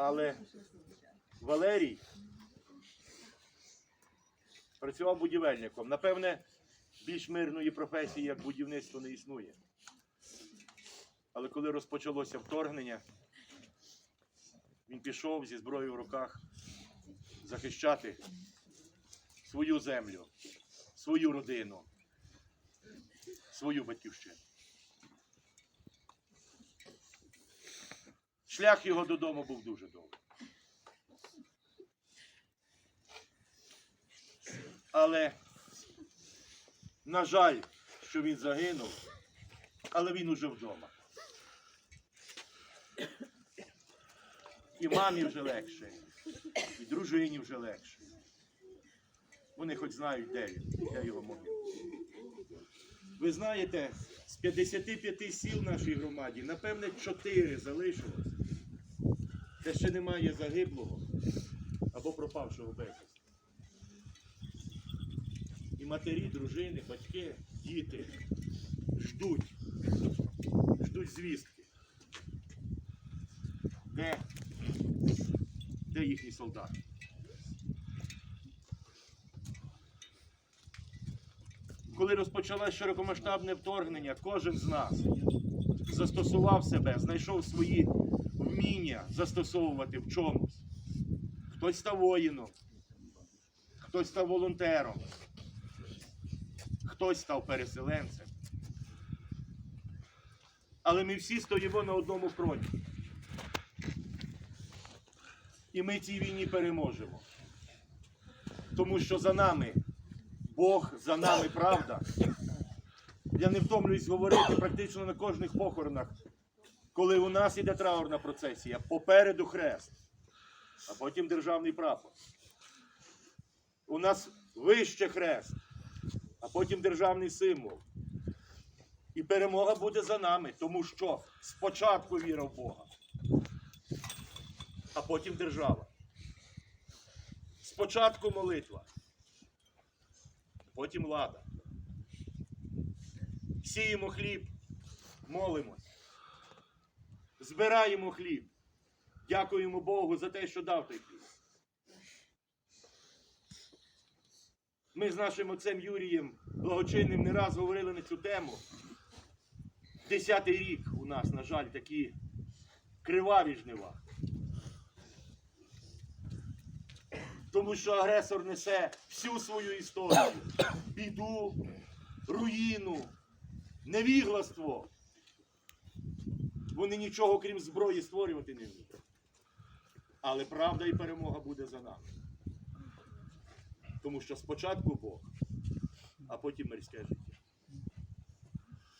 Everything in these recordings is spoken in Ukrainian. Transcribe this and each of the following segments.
Але Валерій працював будівельником. Напевне, більш мирної професії, як будівництво, не існує. Але коли розпочалося вторгнення, він пішов зі зброєю в руках захищати свою землю, свою родину, свою батьківщину. Шлях його додому був дуже довгий. Але, на жаль, що він загинув, але він уже вдома. І мамі вже легше, і дружині вже легше. Вони хоч знають, де він, де його могила. Ви знаєте, з 55 сіл нашій громаді, напевне, 4 залишилось, де ще немає загиблого або пропавшого безвісти. І матері, дружини, батьки, діти ждуть, ждуть звістки. Де, де їхні солдати? Коли розпочалося широкомасштабне вторгнення, кожен з нас застосував себе, знайшов свої вміння застосовувати в чомусь. Хтось став воїном, хтось став волонтером, хтось став переселенцем. Але ми всі стоїмо на одному фронті. І ми цій війні переможемо. Тому що за нами Бог, за нами правда. Я не втомлююсь говорити практично на кожних похоронах, коли у нас іде траурна процесія, попереду хрест, а потім державний прапор. У нас вище хрест, а потім державний символ. І перемога буде за нами, тому що спочатку віра в Бога, а потім держава. Спочатку молитва, потім влада. Сіємо хліб, молимось, збираємо хліб, дякуємо Богу за те, що дав той хліб. Ми з нашим отцем Юрієм Благочинним не раз говорили на цю тему. Десятий рік у нас, на жаль, такі криваві жнива. Тому що агресор несе всю свою історію, біду, руїну, невігластво. Вони нічого крім зброї створювати не вміють. Але правда і перемога буде за нами. Тому що спочатку Бог, а потім мирське життя.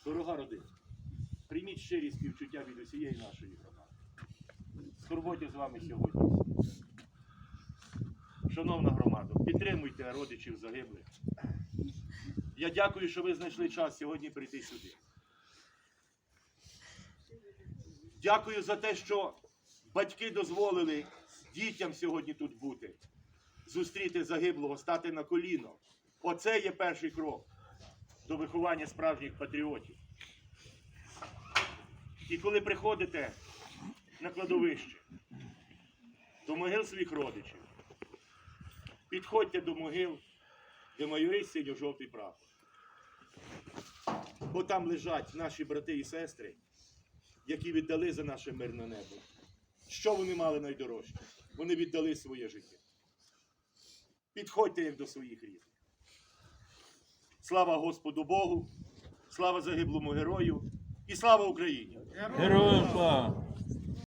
Дорога родина, прийміть щирі співчуття від усієї нашої громади. Скорботі з вами сьогодні. Шановна громада, підтримуйте родичів загиблих. Я дякую, що ви знайшли час сьогодні прийти сюди. Дякую за те, що батьки дозволили дітям сьогодні тут бути, зустріти загиблого, стати на коліно. Оце є перший крок до виховання справжніх патріотів. І коли приходите на кладовище, до могил своїх родичів, підходьте до могил, де майорить синьо-жовтий прапор. Бо там лежать наші брати і сестри, які віддали за наше мирне небо. Що вони мали найдорожче? Вони віддали своє життя. Підходьте як до своїх рідних. Слава Господу Богу, слава загиблому герою і слава Україні! Героям слава!